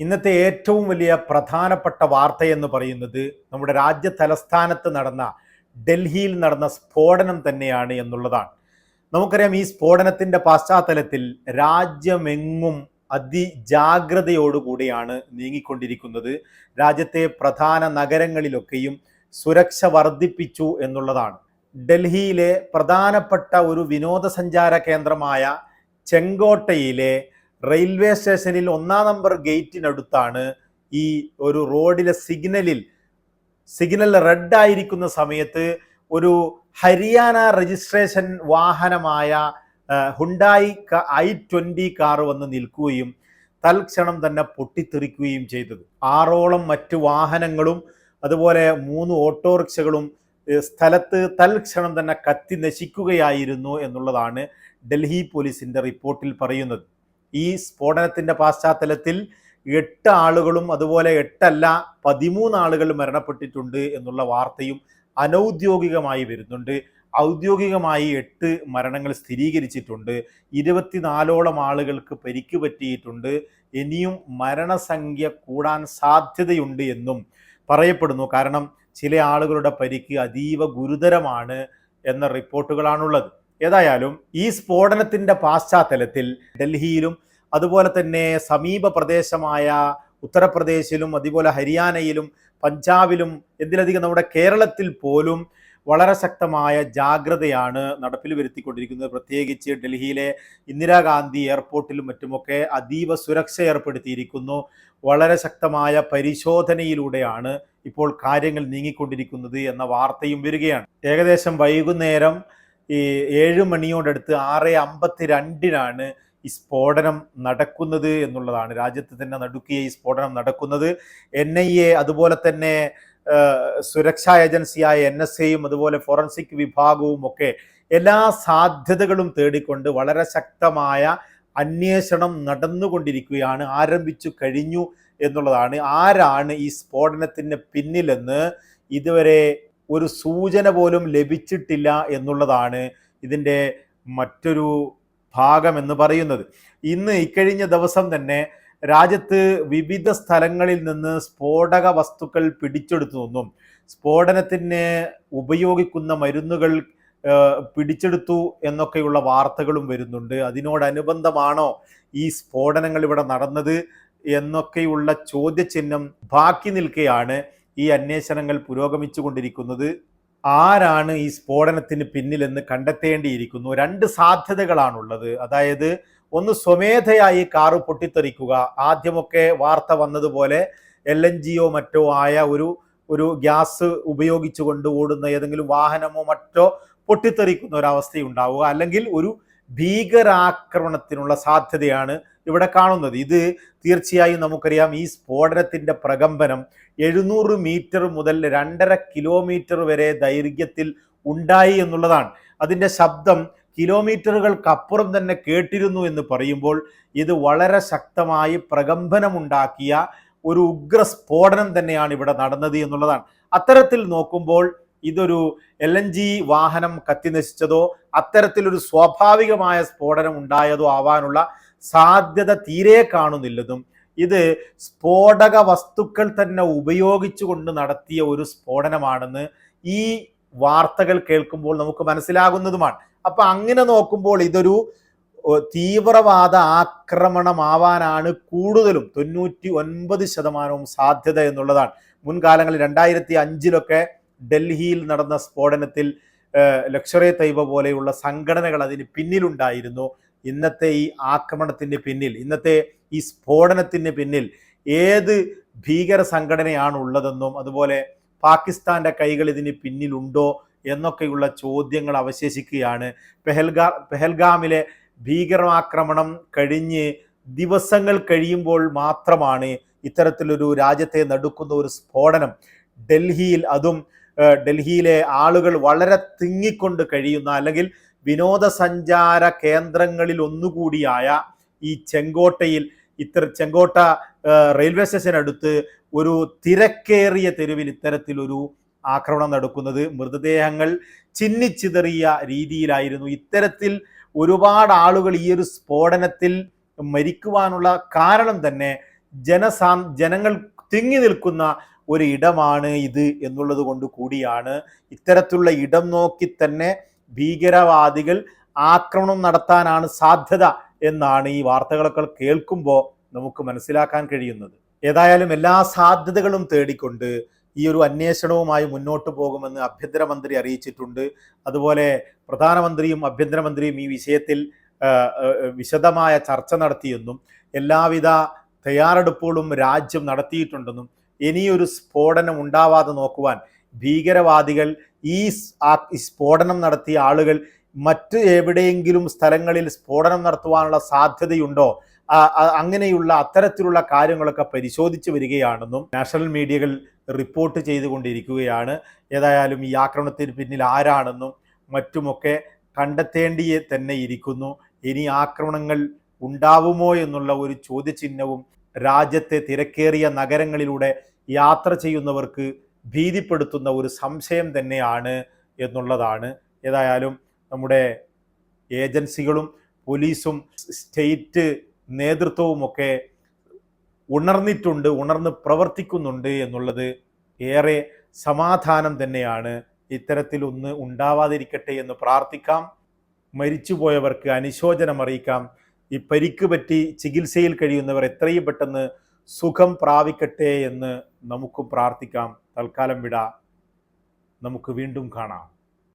ഇന്നത്തെ ഏറ്റവും വലിയ പ്രധാനപ്പെട്ട വാർത്ത എന്ന് പറയുന്നത് നമ്മുടെ രാജ്യ തലസ്ഥാനത്ത് നടന്ന ഡൽഹിയിൽ നടന്ന സ്ഫോടനം തന്നെയാണ് എന്നുള്ളതാണ്. നമുക്കറിയാം ഈ സ്ഫോടനത്തിന്റെ പശ്ചാത്തലത്തിൽ രാജ്യമെങ്ങും അതിജാഗ്രതയോടുകൂടിയാണ് നീങ്ങിക്കൊണ്ടിരിക്കുന്നത്. രാജ്യത്തെ പ്രധാന നഗരങ്ങളിലൊക്കെയും സുരക്ഷ വർദ്ധിപ്പിച്ചു എന്നുള്ളതാണ്. ഡൽഹിയിലെ പ്രധാനപ്പെട്ട ഒരു വിനോദസഞ്ചാര കേന്ദ്രമായ ചെങ്കോട്ടയിലെ റെയിൽവേ സ്റ്റേഷനിൽ ഒന്നാം നമ്പർ ഗേറ്റിനടുത്താണ് ഈ ഒരു റോഡിലെ സിഗ്നലിൽ സിഗ്നൽ റെഡ് ആയിരിക്കുന്ന സമയത്ത് ഒരു ഹരിയാന രജിസ്ട്രേഷൻ വാഹനമായ ഹുണ്ടായി ഐ ട്വന്റി കാർ വന്ന് നിൽക്കുകയും തൽക്ഷണം തന്നെ പൊട്ടിത്തെറിക്കുകയും ചെയ്തത്. ആറോളം മറ്റ് വാഹനങ്ങളും അതുപോലെ മൂന്ന് ഓട്ടോറിക്ഷകളും സ്ഥലത്ത് തൽക്ഷണം തന്നെ കത്തി നശിക്കുകയായിരുന്നു എന്നുള്ളതാണ് ഡൽഹി പോലീസിന്റെ റിപ്പോർട്ടിൽ പറയുന്നത്. ഈ സ്ഫോടനത്തിന്റെ പശ്ചാത്തലത്തിൽ എട്ട് ആളുകളും അതുപോലെ എട്ടല്ല പതിമൂന്ന് ആളുകൾ മരണപ്പെട്ടിട്ടുണ്ട് എന്നുള്ള വാർത്തയും അനൗദ്യോഗികമായി വരുന്നുണ്ട്. ഔദ്യോഗികമായി എട്ട് മരണങ്ങൾ സ്ഥിരീകരിച്ചിട്ടുണ്ട്. ഇരുപത്തിനാലോളം ആളുകൾക്ക് പരിക്ക് പറ്റിയിട്ടുണ്ട്. ഇനിയും മരണസംഖ്യ കൂടാൻ സാധ്യതയുണ്ട് എന്നും പറയപ്പെടുന്നു. കാരണം ചില ആളുകളുടെ പരിക്ക് അതീവ ഗുരുതരമാണ് എന്ന റിപ്പോർട്ടുകളാണുള്ളത്. ഏതായാലും ഈ സ്ഫോടനത്തിന്റെ പശ്ചാത്തലത്തിൽ ഡൽഹിയിലും അതുപോലെ തന്നെ സമീപ പ്രദേശമായ ഉത്തർപ്രദേശിലും അതുപോലെ ഹരിയാനയിലും പഞ്ചാബിലും എന്തിലധികം നമ്മുടെ കേരളത്തിൽ പോലും വളരെ ശക്തമായ ജാഗ്രതയാണ് നടപ്പിൽ വരുത്തിക്കൊണ്ടിരിക്കുന്നത്. പ്രത്യേകിച്ച് ഡൽഹിയിലെ ഇന്ദിരാഗാന്ധി എയർപോർട്ടിലും മറ്റുമൊക്കെ അതീവ സുരക്ഷ ഏർപ്പെടുത്തിയിരിക്കുന്നു. വളരെ ശക്തമായ പരിശോധനയിലൂടെയാണ് ഇപ്പോൾ കാര്യങ്ങൾ നീങ്ങിക്കൊണ്ടിരിക്കുന്നത് എന്ന വാർത്തയും വരികയാണ്. ഏകദേശം വൈകുന്നേരം ഈ ഏഴ് മണിയോടടുത്ത് ആറ് അമ്പത്തി രണ്ടിനാണ് ഈ സ്ഫോടനം നടക്കുന്നത് എന്നുള്ളതാണ്. രാജ്യത്ത് തന്നെ നടുക്കിയ ഈ സ്ഫോടനം നടക്കുന്നത്. എൻ ഐ എ അതുപോലെ തന്നെ സുരക്ഷാ ഏജൻസിയായ എൻ എസ് എയും അതുപോലെ ഫോറൻസിക് വിഭാഗവും ഒക്കെ എല്ലാ സാധ്യതകളും തേടിക്കൊണ്ട് വളരെ ശക്തമായ അന്വേഷണം നടന്നുകൊണ്ടിരിക്കുകയാണ്. ആരംഭിച്ചു കഴിഞ്ഞു എന്നുള്ളതാണ്. ആരാണ് ഈ സ്ഫോടനത്തിന് പിന്നിലെന്ന് ഇതുവരെ ഒരു സൂചന പോലും ലഭിച്ചിട്ടില്ല എന്നുള്ളതാണ് ഇതിന്റെ മറ്റൊരു ഭാഗം എന്ന് പറയുന്നത്. ഇന്ന് ഇക്കഴിഞ്ഞ ദിവസം തന്നെ രാജ്യത്ത് വിവിധ സ്ഥലങ്ങളിൽ നിന്ന് സ്ഫോടക വസ്തുക്കൾ പിടിച്ചെടുത്തു നിന്നും. സ്ഫോടനത്തിന് ഉപയോഗിക്കുന്ന മരുന്നുകൾ പിടിച്ചെടുത്തു എന്നൊക്കെയുള്ള വാർത്തകളും വരുന്നുണ്ട്. അതിനോടനുബന്ധമാണോ ഈ സ്ഫോടനങ്ങൾ ഇവിടെ നടന്നത് എന്നൊക്കെയുള്ള ചോദ്യചിഹ്നം ബാക്കി നിൽക്കെയാണ്. ഈ അന്വേഷണങ്ങൾ പുരോഗമിച്ചു കൊണ്ടിരിക്കുന്നത് ആരാണ് ഈ സ്ഫോടനത്തിന് പിന്നിലെന്ന് കണ്ടെത്തേണ്ടിയിരിക്കുന്നു. രണ്ട് സാധ്യതകളാണുള്ളത്. അതായത് ഒന്ന് സ്വമേധയായി കാറ് പൊട്ടിത്തെറിക്കുക. ആദ്യമൊക്കെ വാർത്ത വന്നതുപോലെ എൽ എൻ ജിയോ മറ്റോ ആയ ഒരു ഒരു ഗ്യാസ് ഉപയോഗിച്ചുകൊണ്ട് ഓടുന്ന ഏതെങ്കിലും വാഹനമോ മറ്റോ പൊട്ടിത്തെറിക്കുന്ന ഒരവസ്ഥയുണ്ടാവുക. അല്ലെങ്കിൽ ഒരു ഭീകരാക്രമണത്തിനുള്ള സാധ്യതയാണ് ഇവിടെ കാണുന്നത്. ഇത് തീർച്ചയായും നമുക്കറിയാം. ഈ സ്ഫോടനത്തിന്റെ പ്രകമ്പനം എഴുന്നൂറ് മീറ്റർ മുതൽ രണ്ടര കിലോമീറ്റർ വരെ ദൈർഘ്യത്തിൽ ഉണ്ടായി എന്നുള്ളതാണ്. അതിന്റെ ശബ്ദം കിലോമീറ്ററുകൾക്കപ്പുറം തന്നെ കേട്ടിരുന്നു എന്ന് പറയുമ്പോൾ ഇത് വളരെ ശക്തമായി പ്രകമ്പനമുണ്ടാക്കിയ ഒരു ഉഗ്ര സ്ഫോടനം തന്നെയാണ് ഇവിടെ നടന്നത് എന്നുള്ളതാണ്. അത്തരത്തിൽ നോക്കുമ്പോൾ ഇതൊരു എൽ എൻ ജി വാഹനം കത്തിനശിച്ചതോ അത്തരത്തിലൊരു സ്വാഭാവികമായ സ്ഫോടനം ഉണ്ടായതോ ആവാനുള്ള സാധ്യത തീരെ കാണുന്നില്ലതും ഇത് സ്ഫോടക വസ്തുക്കൾ തന്നെ ഉപയോഗിച്ചുകൊണ്ട് നടത്തിയ ഒരു സ്ഫോടനമാണെന്ന് ഈ വാർത്തകൾ കേൾക്കുമ്പോൾ നമുക്ക് മനസ്സിലാകുന്നതുമാണ്. അപ്പൊ അങ്ങനെ നോക്കുമ്പോൾ ഇതൊരു തീവ്രവാദ ആക്രമണമാവാനാണ് കൂടുതലും തൊണ്ണൂറ്റി ഒൻപത് ശതമാനവും സാധ്യത എന്നുള്ളതാണ്. മുൻകാലങ്ങളിൽ രണ്ടായിരത്തി അഞ്ചിലൊക്കെ ഡൽഹിയിൽ നടന്ന സ്ഫോടനത്തിൽ ലക്ഷറെ തൈബ പോലെയുള്ള സംഘടനകൾ അതിന് പിന്നിലുണ്ടായിരുന്നു. ഇന്നത്തെ ഈ ആക്രമണത്തിന് പിന്നിൽ ഇന്നത്തെ ഈ സ്ഫോടനത്തിന് പിന്നിൽ ഏത് ഭീകര സംഘടനയാണ് ഉള്ളതെന്നും അതുപോലെ പാകിസ്ഥാന്റെ കൈകൾ ഇതിന് പിന്നിലുണ്ടോ എന്നൊക്കെയുള്ള ചോദ്യങ്ങൾ അവശേഷിക്കുകയാണ്. പെഹൽഗാ പെഹൽഗാമിലെ ഭീകരാക്രമണം കഴിഞ്ഞ് ദിവസങ്ങൾ കഴിയുമ്പോൾ മാത്രമാണ് ഇത്തരത്തിലൊരു രാജ്യത്തെ നടുക്കുന്ന ഒരു സ്ഫോടനം. ഡൽഹിയിൽ അതും ഡൽഹിയിലെ ആളുകൾ വളരെ തിങ്ങിക്കൊണ്ട് കഴിയുന്ന അല്ലെങ്കിൽ വിനോദസഞ്ചാര കേന്ദ്രങ്ങളിൽ ഒന്നുകൂടിയായ ഈ ചെങ്കോട്ടയിൽ ഇത്ര ചെങ്കോട്ട റെയിൽവേ സ്റ്റേഷൻ അടുത്ത് ഒരു തിരക്കേറിയ തെരുവിൽ ഇത്തരത്തിലൊരു ആക്രമണം നടക്കുന്നത്. മൃതദേഹങ്ങൾ ചിന്നിച്ചിതറിയ രീതിയിലായിരുന്നു. ഇത്തരത്തിൽ ഒരുപാട് ആളുകൾ ഈ ഒരു സ്ഫോടനത്തിൽ മരിക്കുവാനുള്ള കാരണം തന്നെ ജനസാ ജനങ്ങൾ തിങ്ങി നിൽക്കുന്ന ഒരു ഇടമാണ് ഇത് എന്നുള്ളത് കൊണ്ട് കൂടിയാണ് ഇത്തരത്തിലുള്ള ഇടം നോക്കി തന്നെ ഭീകരവാദികൾ ആക്രമണം നടത്താനാണ് സാധ്യത എന്നാണ് ഈ വാർത്തകളൊക്കെ കേൾക്കുമ്പോൾ നമുക്ക് മനസ്സിലാക്കാൻ കഴിയുന്നത്. ഏതായാലും എല്ലാ സാധ്യതകളും തേടിക്കൊണ്ട് ഈ ഒരു അന്വേഷണവുമായി മുന്നോട്ട് പോകുമെന്ന് ആഭ്യന്തരമന്ത്രി അറിയിച്ചിട്ടുണ്ട്. അതുപോലെ പ്രധാനമന്ത്രിയും ആഭ്യന്തരമന്ത്രിയും ഈ വിഷയത്തിൽ വിശദമായ ചർച്ച നടത്തിയെന്നും എല്ലാവിധ തയ്യാറെടുപ്പുകളും രാജ്യം നടത്തിയിട്ടുണ്ടെന്നും ഇനിയൊരു സ്ഫോടനം ഉണ്ടാവാതെ നോക്കുവാൻ ഭീകരവാദികൾ ഈ സ്ഫോടനം നടത്തിയ ആളുകൾ മറ്റ് എവിടെയെങ്കിലും സ്ഥലങ്ങളിൽ സ്ഫോടനം നടത്തുവാനുള്ള സാധ്യതയുണ്ടോ? അങ്ങനെയുള്ള അത്തരത്തിലുള്ള കാര്യങ്ങളൊക്കെ പരിശോധിച്ചു വരികയാണെന്നും നാഷണൽ മീഡിയകൾ റിപ്പോർട്ട് ചെയ്തുകൊണ്ടിരിക്കുകയാണ്. ഏതായാലും ഈ ആക്രമണത്തിന് പിന്നിൽ ആരാണെന്നും മറ്റുമൊക്കെ കണ്ടെത്തേണ്ടി തന്നെ ഇരിക്കുന്നു. ഇനി ആക്രമണങ്ങൾ ഉണ്ടാവുമോ എന്നുള്ള ഒരു ചോദ്യചിഹ്നവും രാജ്യത്തെ തിരക്കേറിയ നഗരങ്ങളിലൂടെ യാത്ര ചെയ്യുന്നവർക്ക് ഭീതിപ്പെടുത്തുന്ന ഒരു സംശയം തന്നെയാണ് എന്നുള്ളതാണ്. ഏതായാലും നമ്മുടെ ഏജൻസികളും പോലീസും സ്റ്റേറ്റ് നേതൃത്വവുമൊക്കെ ഉണർന്നിട്ടുണ്ട് ഉണർന്ന് പ്രവർത്തിക്കുന്നുണ്ട് എന്നുള്ളത് ഏറെ സമാധാനം തന്നെയാണ്. ഇത്തരത്തിലൊന്ന് ഉണ്ടാവാതിരിക്കട്ടെ എന്ന് പ്രാർത്ഥിക്കാം. മരിച്ചുപോയവർക്ക് അനുശോചനം അറിയിക്കാം ഈ പരിക്ക് പറ്റി ചികിത്സയിൽ കഴിയുന്നവർ എത്രയും പെട്ടെന്ന് സുഖം പ്രാപിക്കട്ടെ എന്ന് നമുക്കും പ്രാർത്ഥിക്കാം. തൽക്കാലം വിട. നമുക്ക് വീണ്ടും കാണാം.